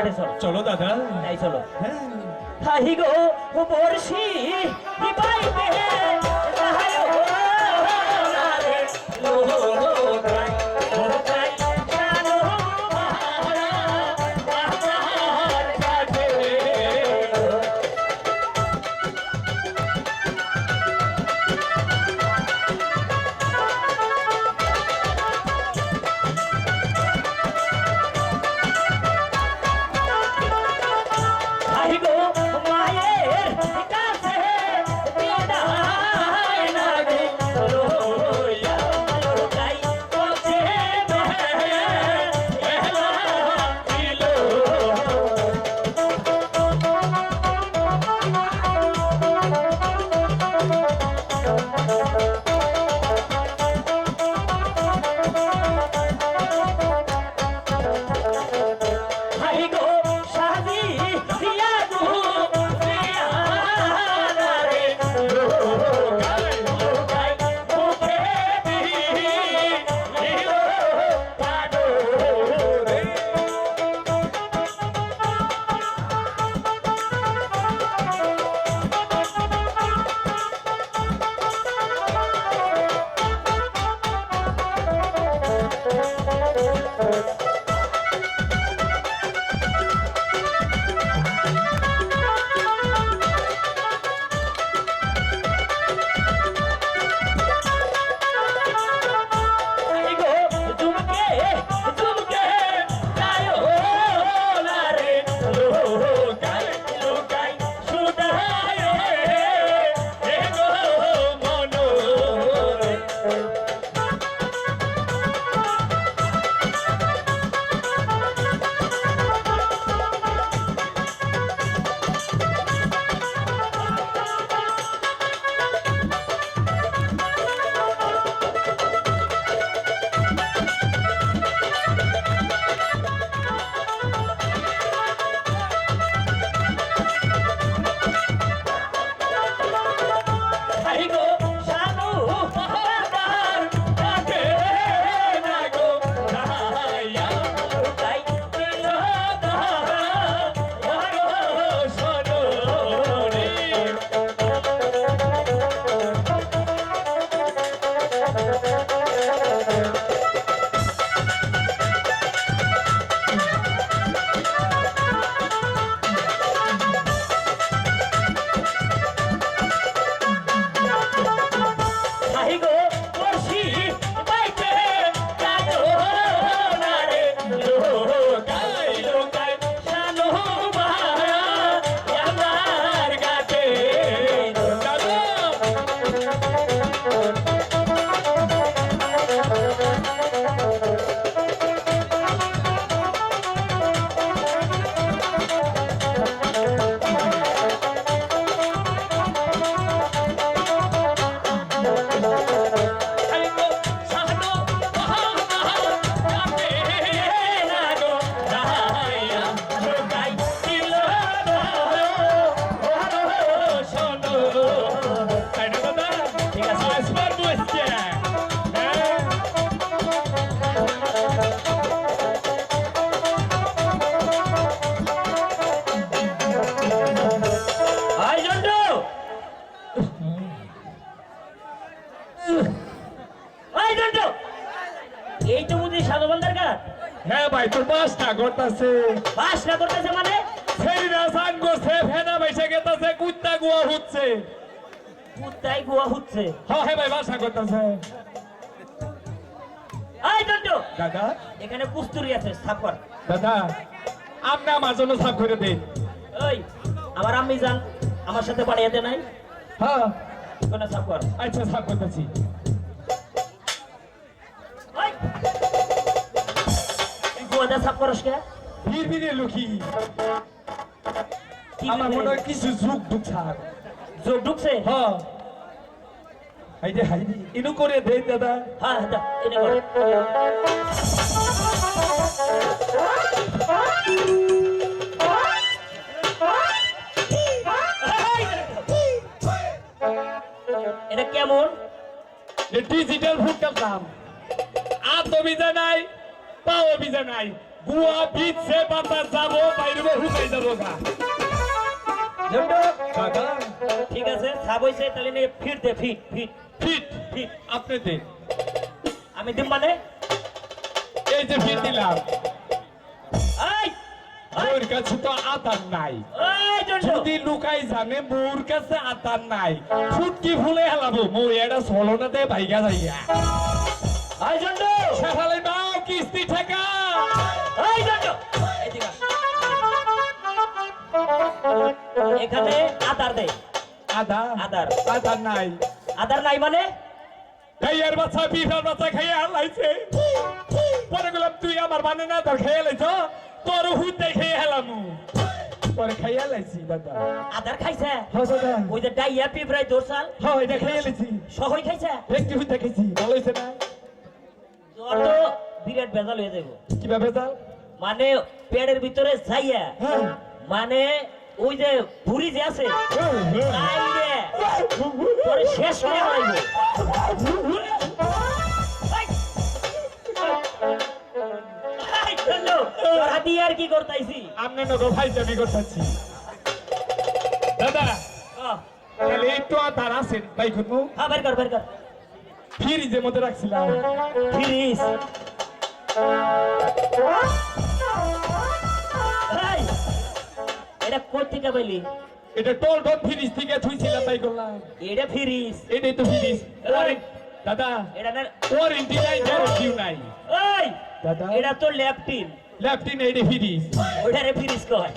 ঘাটে চলো। চলো দাদা। তাই চলো। হ্যাঁ। গো বর্ষি বাইবে করতেছে বাস করতেছে মানে? ছেড়িরা সান করছে ফেনা বাইসে গেতাছে কুত্তা গুয়া হচ্ছে কুত্তাই গুয়া হচ্ছে হ্যাঁ হ্যাঁ ভাই বাস করতেছে হাই জন্টু দাদা? এখানে কুস্তুরি আছে সাফর দাদা আপনি আমার জন্য সাফ করে দিন ওই আমার আম্মি যান আমার সাথে বাড়িয়াতে নাই। হ্যাঁ কোন সাফর আচ্ছা সাফ করতেছি। সাফ করস কে ভিড় লুকি। আমার? মনে হয় কিছু যুগ ঢুকছাক যোগ ঢুকছে? হ্যাঁ। হাইদে হাইদে ইনু করে দে দাদা। হ্যাঁ হ্যাঁ এনে কর। এটা কেমন? ডিজিটাল ফুড কাম আত বিজা নাই পাও বিজা নাই। গুয়া বিচছে বাতাস যাব বাইরে হুদাই যাব গা। ঠিক আছে সাব হইছে তাহলে নে ফিট দে ফিট ফিট। ফিট? ফিট। আপনি দেন আমি দিম মানে? এই যে ফিট দিলাম। ওর কাছে তো আতার নাই। যদি লুকাই জানে মোর কাছে আতার নাই। ফুটকি ফুলে হেলাবো? মোর এটা সলনাতে ভাইগা যাইয়া এই ঝন্টু সেফালে নাও কিস্তি ঠেকা। এখানে আদার দে আদা আদার। আদার নাই। আদার নাই মানে? খাইয়ার বাচ্চা পিঠার বাচ্চা খাইয়া হালাইছে। পরে গেলাম তুই আমার মানে না তোর খেয়ে লাইছ। তোর হুতে খেয়ে হেলাম। পরে খাইয়া লাইছি দাদা। আদার খাইছে? হ্যাঁ ওই যে ডাইয়া পিঁপড়াই দোরসাল হ্যাঁ এটা খেয়ে লাইছি। সহই খাইছে? একটু হুতে খাইছি ভালো না? তো বিরাট বেজাল হয়ে যাব কীভাবে যাও মানে পেটের ভিতরে যাইয়া হ্যাঁ। মানে ওই যে ভুড়ি যে আছে আইরে শেষ করে হলাইব হাতি আর কি করতাইছি? আমনে নগো ভাই আমি করতেছি। দাদা তাহলে একটু আদার আছেন ভাই খুনমু হ্যাঁ বের কর বের কর। ফ্রিজের মধ্যে রাখছিলাম। ফিরিস এই, এটা কোথ থেকে পাইলি? এটা টোল টোল ফ্রিজ থেকে থুইছিলাম তাই করলাম। এটা ফিরিস? এটাই তো ফ্রিজ দাদা এটা না ওয়ারেন্টি নাই গ্যারান্টিও নাই। ওই দাদা। এটা তো ল্যাপটিন লেফটিন এইটা ফ্রিজ ওইটারে ফিরিস। কয়?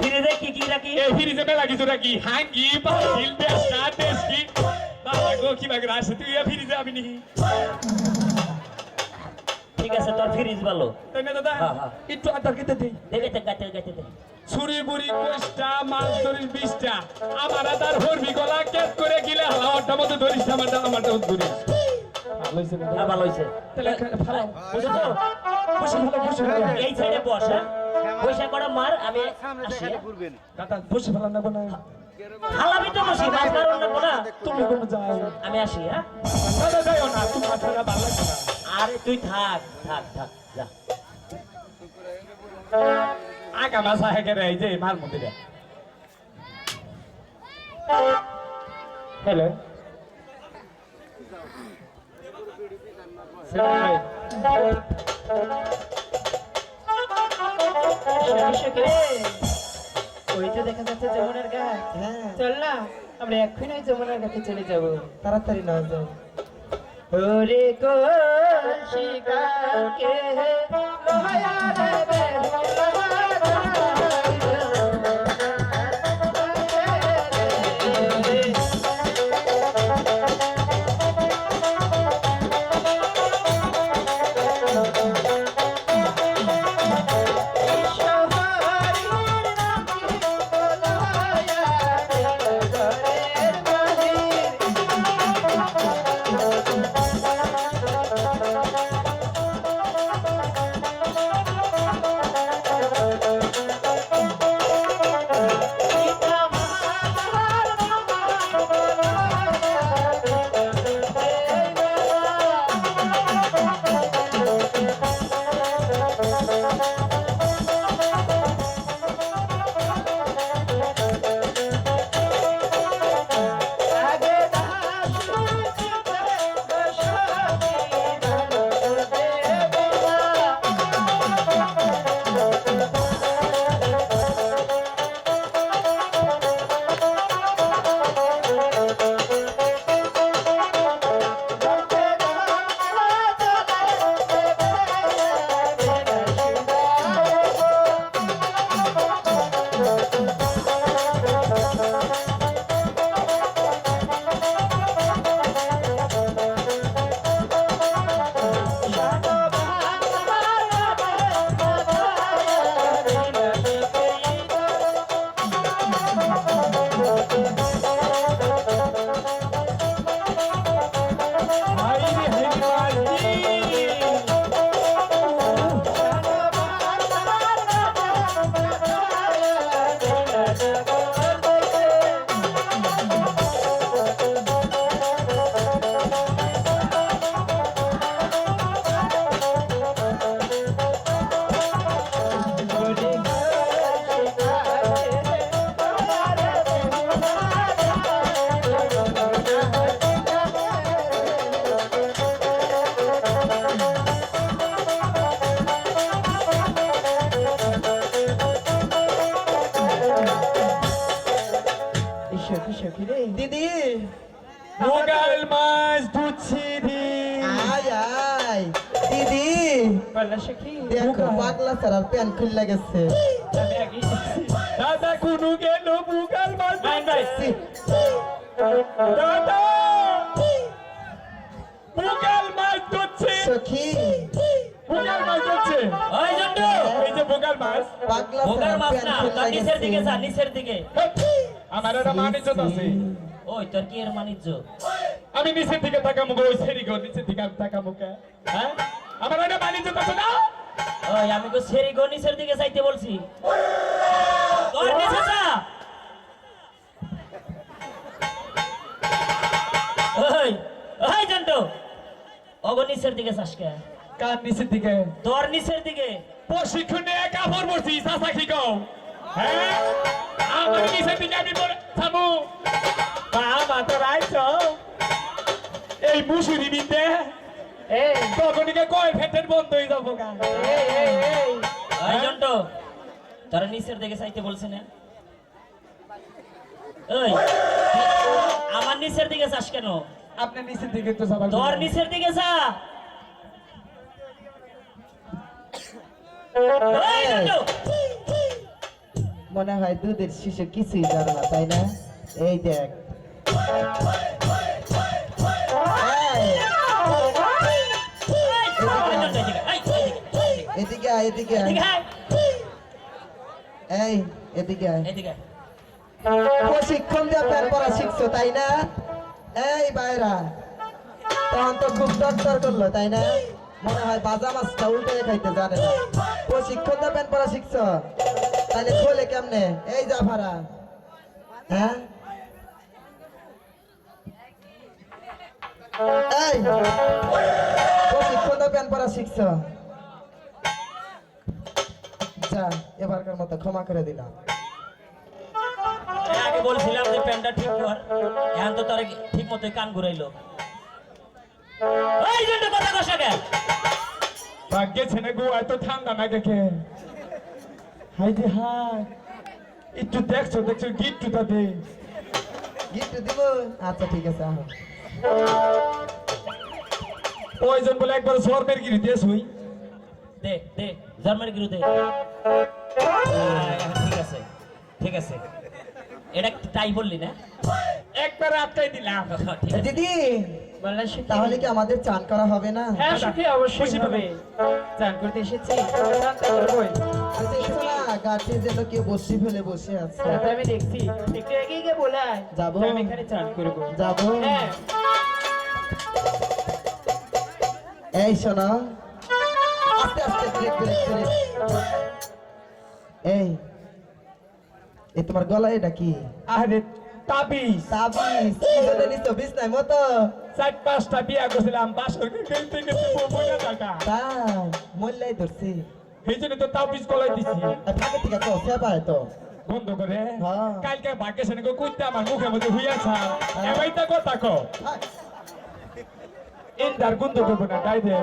ফিরিজে কি কি রাখি এই ফ্রিজে মেলা কিছু নাকি হাঙ্গি পাতিল বেসটা দেশকি। বাবা গো কি বাগরা আছে তুই ফ্রিজে আমি নি। ঠিক আছে তোর ফিরিজ ভালো। তাই না দাদা হ্যাঁ, হ্যাঁ। একটু আদার কেটে দেই। দেখে গাইতে গাইতে দেখ ছুরি বুড়ি কোষ্টা মাছ ধরিস বিশটা। আমার আদার হরবি গলা কেট করে গিলে হালা ওটা মতো ধরিস আমারটা আমারটা ধরিস। ভালো হয়েছে না? হ্যাঁ ভালো হয়েছে। তাহলে ভালো। বুঝছ? তো বসে ভালো বসে। এই সাইডে বস হ্যাঁ। পয়সা করে মার আমি আসি? দাদা বসে ভালো না না। হালাবি তো বসি না। তুমি কোনো যাও। আমি আসি হ্যাঁ। দাদা যাইও না তুমি ভালো লাগছে না। আরে তুই থাক থাক থাক যা। আগা হেগে রে এই যে মার মধ্যে রে হ্যালো ওই তো দেখা যাচ্ছে যমুনার ঘাট। চল না আমরা এক্ষুনি ওই যমুনার ঘাটে চলে যাব। তাড়াতাড়ি না যাও। ওরে কৌশিকাকে লোহায়া রে দিদি। মোগাল মাছ আয় আয়। দিদি। বললা সখী দেখো পাগলা সারার প্যান খুললে গেছে। দাদা কুনু মোগাল মাছ সি, দাদা! মোগাল মাছ ধরছে সখী। মোগাল মাছ ওই জন্টু। এই যে মোগাল মাছ। পাগলা সারার প্যান নিচের দিকে যা নিচের দিকে। আমার একটা মানিজ্য আছে। ওই তোর কি এর আমি নিচের দিকে তাকামো গো ওই সেরি গো নিচের দিকে আমি তাকামো কে হ্যাঁ? আমার একটা আছে না? ওই আমি সেরি গো নিচের দিকে যাইতে বলছি। তোর নিচে যা! ওই ওই অগো নিচের দিকে যাস কে? কার নিচের দিকে? তোর নিচের দিকে। প্রশিক্ষণে একা কি কও? হ্যাঁ আমার নিচের দিকে আমি বলে থামু। বাবা তো রাইছ। এই মুসুরি বিন্দে এই। তখনকে কয় ফেটের বন্ধ হয়ে যাব গা। এই এই এই। ওই জন্টু নিচের দিকে চাইতে বলছি না? ওই আমার নিচের দিকে যাস কেন? আপনার নিচের দিকে তো তোর নিচের দিকে যা। ওই জন্টু। মনে হয় দুধের শিশু কিছুই জানে না তাই না? এই দেখ। এদিকে আয় এদিকে আয় এই এদিকে আয়। প্রশিক্ষণ দিয়ে প্যান পরা শিখছো তাই না? এই বাইরা তখন তো খুব দরদর করল তাই না? মনে হয় বাজা মাছটা উল্টে খাইতে জানে না। প্রশিক্ষণ দিয়ে প্যান পরা শিখছো? তাহলে খোলে কেমনে? এই যা ভাড়া। হ্যাঁ? এই প্রশিক্ষণ প্যান পরা শিখছো? যা এবারকার মতো ক্ষমা করে দিলাম আগে বলছিলাম যে প্যান্টটা ঠিক কর। এখন তো তোর ঠিক মতো কান ঘুরাইলো। ওই জন্য কথা কষা কে ভাগ্যে ছেলে গো এত ঠান্ডা না কে হাই দি হাই। একটু দেখছ দেখছ গিট্টুটা দে। গিফট দিব। আচ্ছা ঠিক আছে আহ। ওইজন বলে একবার সরকার গিরি দিয়ে শুই দে দে জন্মের গিরু দে। ঠিক আছে ঠিক আছে। এটা তাই বললি না? একবার আটকাই দিলাম। দিদি তাহলে কি আমাদের চান করা হবে না? হ্যাঁ সখী অবশ্যই হবে। চান করতে এসেছি। চান তো করবোই দেখছ না গাছে যেন কেউ বসি ফেলে বসে আছে। আমি দেখছি একটু এগিয়ে গিয়ে বলাই যাব। আমি এখানে চান করব যাব। হ্যাঁ। এই শোনো। আস্তে আস্তে ব্রেক ব্রেক ব্রেক এই এই তোমার গলায় এটা কি? আরে তাবিজ। বিছনায় মতো। চার পাঁচটা বিয়া করছিলাম বাসর গেতে গেতে বইয়া থাকা তাই মল্লাই ধরছি। এই জন্য তো তাবিজ গলায় দিছি। থেকে তো সেবায় তো। বন্ধ করে? হ্যাঁ। কালকে ভাগ্যে সেনে কুত্তে আমার মুখে মধ্যে হুইয়াছা এবাই তা কথা কো হাই। ইন্দার গন্ধ করব না তাই দে।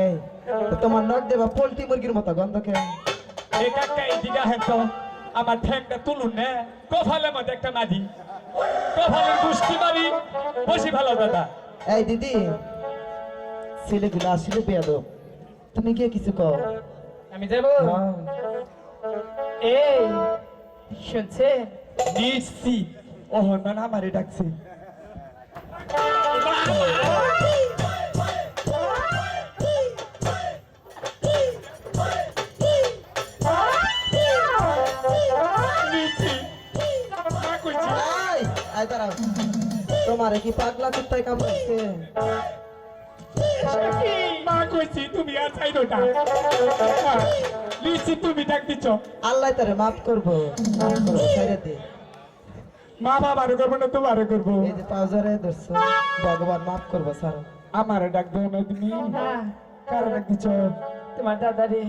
এই তোমার নখ দেবা পোল্ট্রি মুরগির মতো গন্ধ কে এই কাকা এই দিঘা হেঁত আমার ঠ্যাংটা তুলুন না। কফালের মধ্যে একটা মাঝি কফালের গুষ্টি মারি। বসি ভালো দাদা। এই দিদি ছেলেগুলো আসলে বেয়াদব। তুমি কে কিছু কও। আমি যাব। হ্যাঁ। এই শুনছেন নিশ্চিত ও হনুমান আমারে ডাকছে। তোমারে কি পাগলা কুত্তায় কামড়াচ্ছে? মা কইছি তুমি আর চাইরোটা নিশ্চিত তুমি ডাক দিচ্ছ আল্লাহ তারে মাফ করব। মাফ করব ছেড়ে দে। মা বাবারে করব না তোমারে করব। এই যে পাউজারে ধরছো ভগবান মাফ করব স্যার আমারে ডাক দেও না তুমি। হ্যাঁ কারও ডাক দিচ্ছ তোমার দাদা রে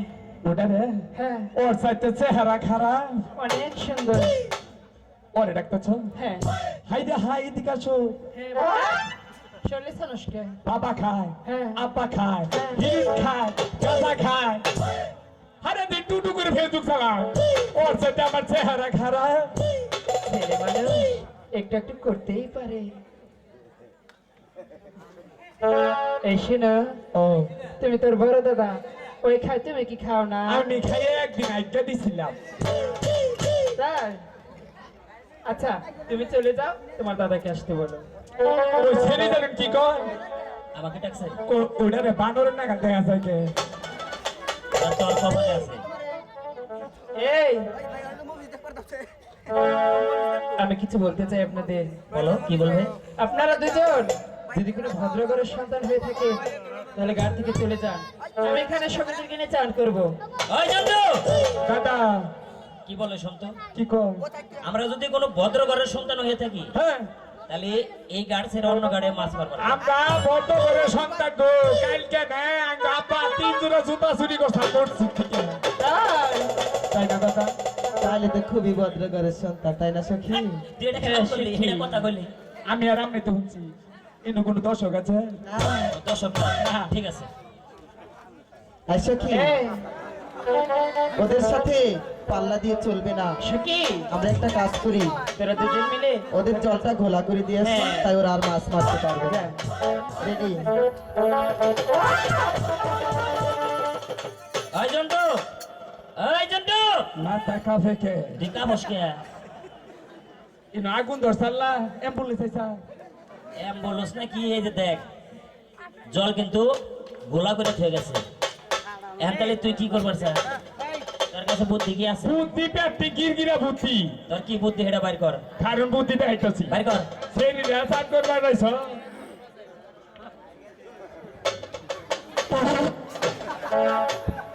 ওটা রে হ্যাঁ। ওর সাইতে চেহারা খারাপ। অনেক সুন্দর। ওরে ডাকতেছ? হ্যাঁ। হাই দে হাই এদিকে আসো। হ্যাঁ বাবা। চল্লিশ বাবা খায় হ্যাঁ। আব্বা খায় হিরিন খায় গাঁজা খায়। আরে দিন টুটু করে ফেসবুক চালায়। ওর সাথে আমার চেহারা খারাপ। ছেলে মানুষ একটু একটু করতেই পারে। এই শোনো ও। তুমি তোর বড় দাদা ওই খাই তুমি কি খাও না? আমি খাইয়ে একদিন আজ্ঞা দিছিলাম। তাই? আচ্ছা তুমি চলে যাও তোমার দাদাকে আসতে বলো। ওই ছেড়ে দিলেন কি কর আমাকে ডাকছে। ও- ওটারে বানরের নাগাল দেখা যায় কে? আর তোর খবরে আছে। এই! আমি কিছু বলতে চাই আপনাদের। বলো কি বলবে? আপনারা দুজন যদি কোনো ভদ্রঘরের সন্তান হয়ে থাকে তাহলে গাড়ি থেকে চলে যান। আমি এখানে সকালের কিনে চান করব। দাদা কি বলে শুনতো কি কর আমরা যদি কোনো ভদ্র ঘরের সন্তান হয়ে থাকি হ্যাঁ। তাহলে এই গাড় ছেড়ে অন্য গাড়ে মাছ মারবো না। আমরা বদ্ধ করে সন্তান গো কালকে না আঙ্গা আপা তিন জোড়া জুতা চুরি করছে করছি তাই। তাই না দাদা? তাহলে তো খুবই ভদ্র ঘরের সন্তান তাই না সখী? তুই এটা কথা বললি। আমি আর আমি তো শুনছি ইনো কোনো দর্শক আছে? দর্শক না, ঠিক আছে। সখী এই। ওদের সাথে পাল্লা দিয়ে চলবে না। সখী আমরা একটা কাজ করি। তোরা দুজন মিলে ওদের জলটা ঘোলা করে দিয়েছি হ্যাঁ। তাই ওরা আর মাছ মারতে পারবে না। রেডি ওই জন্টু! ওই জন্টু! মাথা কাফে কে? দিকা বসকে ইনো আগুন ধরছাল্লা অ্যাম্বুলেন্স আইসা। অ্যাম্বুলেন্স না কি এই যে দেখ জল কিন্তু গোলা করে থেকে গেছে। এখন তাহলে তুই কি করবার স্যার? তোর কাছে বুদ্ধি কি আছে? বুদ্ধি পেটে গিরগিরা বুদ্ধি। তোর কি বুদ্ধি? হেডা বাইর কর। কারণ বুদ্ধি দেখাইতাছি বাইর কর। সেরি রে সাত করবার নাইছ Thank